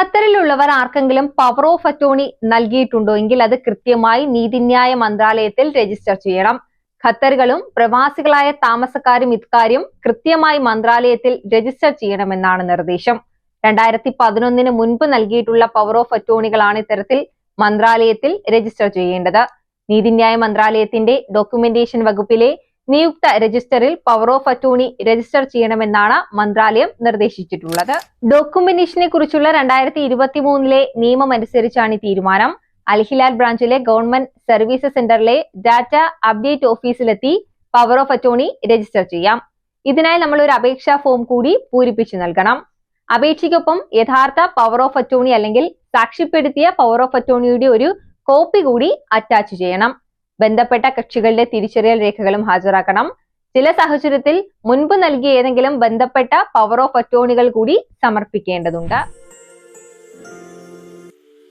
ഖത്തറിലുള്ളവർ ആർക്കെങ്കിലും power of attorney നൽകിയിട്ടുണ്ടോ? എങ്കിൽ അത് കൃത്യമായി നീതിന്യായ മന്ത്രാലയത്തിൽ രജിസ്റ്റർ ചെയ്യണം. ഖത്തറുകളും പ്രവാസികളായ താമസക്കാരും ഇക്കാര്യം കൃത്യമായി മന്ത്രാലയത്തിൽ രജിസ്റ്റർ ചെയ്യണമെന്നാണ് നിർദ്ദേശം. രണ്ടായിരത്തി പതിനൊന്നിന് മുൻപ് നൽകിയിട്ടുള്ള പവർ ഓഫ് അറ്റോണികളാണ് ഇത്തരത്തിൽ മന്ത്രാലയത്തിൽ രജിസ്റ്റർ ചെയ്യേണ്ടത്. നീതിന്യായ മന്ത്രാലയത്തിന്റെ ഡോക്യുമെന്റേഷൻ വകുപ്പിലെ നിയുക്ത രജിസ്റ്ററിൽ പവർ ഓഫ് അറ്റോണി രജിസ്റ്റർ ചെയ്യണമെന്നാണ് മന്ത്രാലയം നിർദ്ദേശിച്ചിട്ടുള്ളത്. ഡോക്യുമെന്റേഷനെ കുറിച്ചുള്ള രണ്ടായിരത്തി ഇരുപത്തി മൂന്നിലെ നിയമം അനുസരിച്ചാണ് തീരുമാനം. അൽഹിലാൽ ബ്രാഞ്ചിലെ ഗവൺമെന്റ് സർവീസസ് സെന്ററിലെ ഡാറ്റ അപ്ഡേറ്റ് ഓഫീസിലെത്തി പവർ ഓഫ് അറ്റോണി രജിസ്റ്റർ ചെയ്യാം. ഇതിനായി നമ്മൾ ഒരു അപേക്ഷാ ഫോം കൂടി പൂരിപ്പിച്ചു നൽകണം. അപേക്ഷയ്ക്കൊപ്പം യഥാർത്ഥ പവർ ഓഫ് അറ്റോണി അല്ലെങ്കിൽ സാക്ഷ്യപ്പെടുത്തിയ പവർ ഓഫ് അറ്റോണിയുടെ ഒരു കോപ്പി കൂടി അറ്റാച്ച് ചെയ്യണം. ബന്ധപ്പെട്ട കക്ഷികളുടെ തിരിച്ചറിയൽ രേഖകളും ഹാജരാക്കണം. ചില സാഹചര്യത്തിൽ മുൻപ് നൽകിയ ഏതെങ്കിലും ബന്ധപ്പെട്ട പവർ ഓഫ് അറ്റോണികൾ കൂടി സമർപ്പിക്കേണ്ടതുണ്ട്.